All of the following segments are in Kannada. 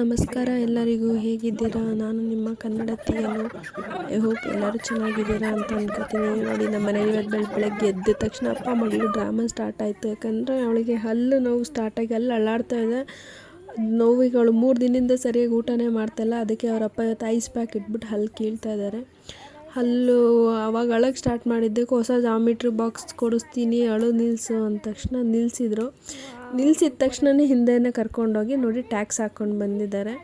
ನಮಸ್ಕಾರ, ಎಲ್ಲರಿಗೂ ಹೇಗಿದ್ದೀರಾ? ನಾನು ನಿಮ್ಮ ಕನ್ನಡತಿಯನ್ನು ಐ ಹೋಪ್ ಎಲ್ಲರೂ ಚೆನ್ನಾಗಿದ್ದೀರಾ ಅಂತ ಅಂದ್ಕೋತೀನಿ ನೋಡಿ, ನಮ್ಮ ಮನೇಲಿ ಇವತ್ತು ಬೆಳ, ಬೆಳಗ್ಗೆ ಎದ್ದ ತಕ್ಷಣ ಅಪ್ಪ ಮಗಳು ಡ್ರಾಮಾ ಸ್ಟಾರ್ಟ್ ಆಯಿತು. ಯಾಕಂದರೆ ಅವಳಿಗೆ ಹಲ್ಲು ನೋವು ಸ್ಟಾರ್ಟಾಗಿ ಅಲ್ಲಿ ಅಳ್ಳಾಡ್ತಾ ಇದೆ. ನೋವಿಗಳು ಮೂರು ದಿನದಿಂದ ಸರಿಯಾಗಿ ಊಟನೇ ಮಾಡ್ತಾಯಿಲ್ಲ ಅದಕ್ಕೆ ಅವರಪ್ಪ ಇವತ್ತು ಐಸ್ ಪ್ಯಾಕ್ ಇಟ್ಬಿಟ್ಟು ಹಲ್ಲು ಕೀಳ್ತಾ ಇದ್ದಾರೆ. ಹಲ್ಲು, ಅವಾಗ ಅಳಗೆ ಸ್ಟಾರ್ಟ್ ಮಾಡಿದ್ದಕ್ಕೆ ಹೊಸ ಜಾಮಿಟ್ರಿ ಬಾಕ್ಸ್ ಕೊಡಿಸ್ತೀನಿ, ಅಳು ನಿಲ್ಲಿಸು ಅಂದ ತಕ್ಷಣ ನಿಲ್ಲಿಸಿದ್ರು ನಿಲ್ಸಿದ ತಕ್ಷಣನೇ ಹಿಂದೆನೇ ಕರ್ಕೊಂಡೋಗಿ ನೋಡಿ ಟ್ಯಾಕ್ಸ್ ಹಾಕ್ಕೊಂಡು ಬಂದಿದ್ದಾರೆ.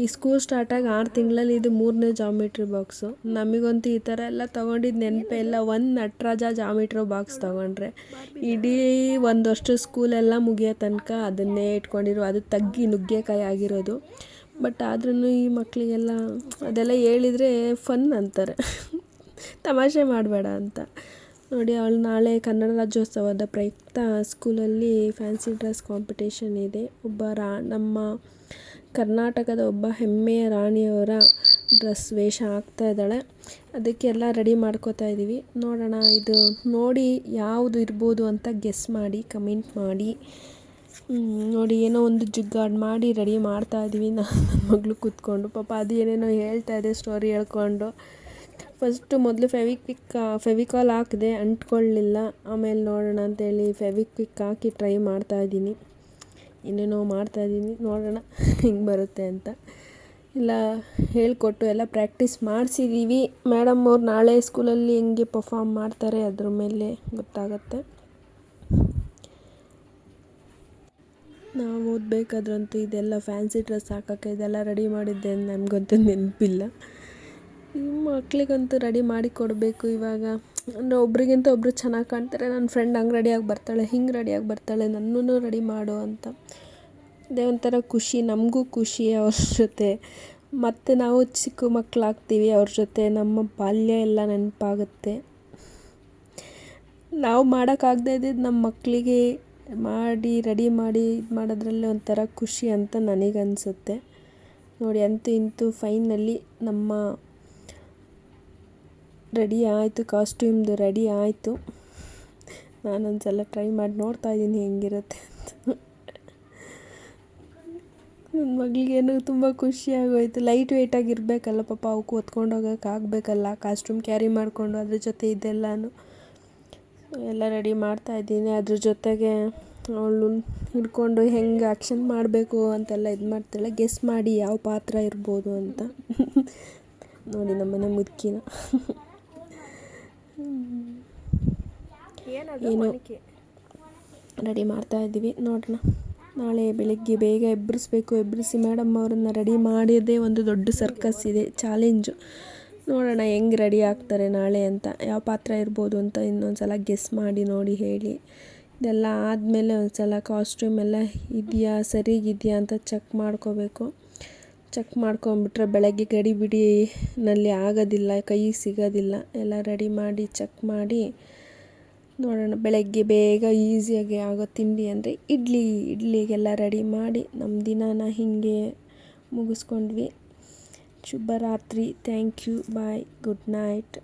ಈ ಸ್ಕೂಲ್ ಸ್ಟಾರ್ಟಾಗಿ ಆರು ತಿಂಗಳಲ್ಲಿ ಇದು ಮೂರನೇ ಜಾಮಿಟ್ರಿ ಬಾಕ್ಸು ನಮಗಂತೂ ಈ ಥರ ಎಲ್ಲ ತೊಗೊಂಡಿದ್ದು ನೆನಪೇ ಇಲ್ಲ. ಒಂದು ನಟರಾಜ ಜಾಮಿಟ್ರಿ ಬಾಕ್ಸ್ ತೊಗೊಂಡ್ರೆ. ಇಡೀ ಒಂದಷ್ಟು ಸ್ಕೂಲೆಲ್ಲ ಮುಗಿಯೋ ತನಕ ಅದನ್ನೇ ಇಟ್ಕೊಂಡಿರೋ. ಅದು ತಗ್ಗಿ ನುಗ್ಗೆಕಾಯಿ ಆಗಿರೋದು. ಬಟ್ ಆದ್ರೂ ಈ ಮಕ್ಕಳಿಗೆಲ್ಲ ಅದೆಲ್ಲ ಹೇಳಿದರೆ ಫನ್ ಅಂತಾರೆ. ತಮಾಷೆ ಮಾಡಬೇಡ ಅಂತ. ನೋಡಿ, ಅವಳು ನಾಳೆ ಕನ್ನಡ ರಾಜ್ಯೋತ್ಸವದ ಪ್ರಯುಕ್ತ ಸ್ಕೂಲಲ್ಲಿ ಫ್ಯಾನ್ಸಿ ಡ್ರೆಸ್ ಕಾಂಪಿಟೇಷನ್ ಇದೆ. ಒಬ್ಬ ರಾ, ನಮ್ಮ ಕರ್ನಾಟಕದ ಒಬ್ಬ ಹೆಮ್ಮೆಯ ರಾಣಿಯವರ ಡ್ರೆಸ್ ವೇಷ ಆಗ್ತಾ ಇದ್ದಾಳೆ. ಅದಕ್ಕೆಲ್ಲ ರೆಡಿ ಮಾಡ್ಕೋತಾ ಇದ್ದೀವಿ. ನೋಡೋಣ, ಇದು ನೋಡಿ ಯಾವುದು ಇರ್ಬೋದು ಅಂತ ಗೆಸ್ ಮಾಡಿ ಕಮೆಂಟ್ ಮಾಡಿ. ನೋಡಿ, ಏನೋ ಒಂದು ಜುಗ್ಗಾಡ್ ಮಾಡಿ ರೆಡಿ ಮಾಡ್ತಾ ಇದ್ದೀವಿ ನಾನು ನನ್ನ ಮಗಳು ಕೂತ್ಕೊಂಡು, ಪಾಪ ಅದು ಏನೇನೋ ಹೇಳ್ತಾ ಇದೆ ಸ್ಟೋರಿ ಹೇಳ್ಕೊಂಡು. ಫಸ್ಟು ಮೊದಲು ಫೆವಿಕ್ವಿಕ್ ಫೆವಿಕಾಲ್ ಹಾಕಿದೆ ಅಂಟ್ಕೊಳ್ಳಿಲ್ಲ ಆಮೇಲೆ ನೋಡೋಣ ಅಂತೇಳಿ ಫೆವಿಕ್ವಿಕ್ ಹಾಕಿ ಟ್ರೈ ಮಾಡ್ತಾ ಇದ್ದೀನಿ. ಏನೇನೋ ಮಾಡ್ತಾ ಇದ್ದೀನಿ, ನೋಡೋಣ ಹೆಂಗೆ ಬರುತ್ತೆ ಅಂತ. ಇಲ್ಲ, ಹೇಳಿಕೊಟ್ಟು ಎಲ್ಲ ಪ್ರಾಕ್ಟೀಸ್ ಮಾಡಿಸಿದ್ದೀವಿ ಮೇಡಮ್ ಅವ್ರು ನಾಳೆ ಸ್ಕೂಲಲ್ಲಿ ಹೆಂಗೆ ಪರ್ಫಾಮ್ ಮಾಡ್ತಾರೆ ಅದ್ರ ಮೇಲೆ ಗೊತ್ತಾಗತ್ತೆ. ನಾವು ಓದಬೇಕಾದ್ರಂತೂ ಇದೆಲ್ಲ ಫ್ಯಾನ್ಸಿ ಡ್ರೆಸ್ ಹಾಕೋಕ್ಕೆ ಇದೆಲ್ಲ ರೆಡಿ ಮಾಡಿದ್ದೆ ನನಗಂತೂ ನೆನಪಿಲ್ಲ. ಈ ಮಕ್ಳಿಗಂತೂ ರೆಡಿ ಮಾಡಿ ಕೊಡಬೇಕು ಇವಾಗ. ಅಂದರೆ ಒಬ್ರಿಗಿಂತ ಒಬ್ಬರು ಚೆನ್ನಾಗಿ ಕಾಣ್ತಾರೆ. ನನ್ನ ಫ್ರೆಂಡ್ ಹಂಗೆ ರೆಡಿಯಾಗಿ ಬರ್ತಾಳೆ, ಹಿಂಗೆ ರೆಡಿಯಾಗಿ ಬರ್ತಾಳೆ ನನ್ನೂ ರೆಡಿ ಮಾಡು ಅಂತ. ಅದೇ ಒಂಥರ ಖುಷಿ, ನಮಗೂ ಖುಷಿ ಅವ್ರ ಜೊತೆ. ಮತ್ತು ನಾವು ಚಿಕ್ಕ ಮಕ್ಕಳಾಗ್ತೀವಿ ಅವ್ರ ಜೊತೆ. ನಮ್ಮ ಬಾಲ್ಯ ಎಲ್ಲ ನೆನಪಾಗುತ್ತೆ. ನಾವು ಮಾಡೋಕ್ಕಾಗದೇ ಇದ್ದಿದ್ದು ನಮ್ಮ ಮಕ್ಕಳಿಗೆ ಮಾಡಿ, ರೆಡಿ ಮಾಡಿ ಇದು ಮಾಡೋದ್ರಲ್ಲಿ ಒಂಥರ ಖುಷಿ ಅಂತ ನನಗನ್ಸುತ್ತೆ. ನೋಡಿ, ಅಂತೂ ಇಂತೂ ಫೈನಲ್ಲಿ ನಮ್ಮ ರೆಡಿ ಆಯಿತು, ಕಾಸ್ಟ್ಯೂಮ್ದು ರೆಡಿ ಆಯಿತು. ನಾನೊಂದು ಸಲ ಟ್ರೈ ಮಾಡಿ ನೋಡ್ತಾ ಇದ್ದೀನಿ ಹೆಂಗಿರುತ್ತೆ ಅಂತ. ನನ್ನ ಮಗಳಿಗೇನು ತುಂಬ ಖುಷಿ ಆಗೋಯ್ತು. ಲೈಟ್ ವೆಯ್ಟ್ ಆಗಿರಬೇಕಲ್ಲ ಪಾಪ, ಅವಕ್ಕೆ ಹೊತ್ಕೊಂಡು ಹೋಗೋಕೆ ಆಗಬೇಕಲ್ಲ, ಕಾಸ್ಟ್ಯೂಮ್ ಕ್ಯಾರಿ ಮಾಡಿಕೊಂಡು ಅದ್ರ ಜೊತೆ ಇದೆಲ್ಲನೂ. ಎಲ್ಲ ರೆಡಿ ಮಾಡ್ತಾ ಇದ್ದೀನಿ. ಅದ್ರ ಜೊತೆಗೆ ಅವಳು ಹಿಡ್ಕೊಂಡು ಹೆಂಗೆ ಆ್ಯಕ್ಷನ್ ಮಾಡಬೇಕು ಅಂತೆಲ್ಲ ಇದು ಮಾಡ್ತಾಳೆ. ಗೆಸ್ ಮಾಡಿ ಯಾವ ಪಾತ್ರ ಇರ್ಬೋದು ಅಂತ. ನೋಡಿ ನಮ್ಮನೆ ಮುದುಕಿನ. ಏನು ರೆಡಿ ಮಾಡ್ತಾ ಇದ್ದೀವಿ. ನೋಡೋಣ. ನಾಳೆ ಬೆಳಗ್ಗೆ ಬೇಗ ಎಬ್ಬರಿಸ್ಬೇಕು. ಎಬ್ಬರಿಸಿ ಮೇಡಮ್ ಅವರನ್ನು ರೆಡಿ ಮಾಡಿಯದೇ ಒಂದು ದೊಡ್ಡ ಸರ್ಕಸ್ ಇದೆ. ಚಾಲೆಂಜು ನೋಡೋಣ ಹೆಂಗೆ ರೆಡಿ ಆಗ್ತಾರೆ ನಾಳೆ ಅಂತ. ಯಾವ ಪಾತ್ರ ಇರ್ಬೋದು ಅಂತ ಇನ್ನೊಂದು ಸಲ ಗೆಸ್ ಮಾಡಿ ನೋಡಿ ಹೇಳಿ. ಇದೆಲ್ಲ ಆದಮೇಲೆ ಒಂದು ಸಲ ಕಾಸ್ಟ್ಯೂಮ್ ಎಲ್ಲ ಇದೆಯಾ, ಸರಿಗಿದೆಯಾ ಅಂತ ಚೆಕ್ ಮಾಡ್ಕೋಬೇಕು. ಚೆಕ್ ಮಾಡ್ಕೊಂಬಿಟ್ರೆ ಬೆಳಗ್ಗೆ ಗಡಿಬಿಡಿನಲ್ಲಿ ಆಗೋದಿಲ್ಲ, ಕೈ ಸಿಗೋದಿಲ್ಲ. ಎಲ್ಲ ರೆಡಿ ಮಾಡಿ ಚೆಕ್ ಮಾಡಿ ನೋಡೋಣ. ಬೆಳಗ್ಗೆ ಬೇಗ ಈಸಿಯಾಗಿ ಆಗೋ ತಿಂಡಿ ಅಂದರೆ ಇಡ್ಲಿ. ಇಡ್ಲಿಗೆಲ್ಲ ರೆಡಿ ಮಾಡಿ ನಮ್ಮ ದಿನಾನ ಹೀಗೆ ಮುಗಿಸ್ಕೊಂಡ್ವಿ. ಶುಭರಾತ್ರಿ thank you bye good night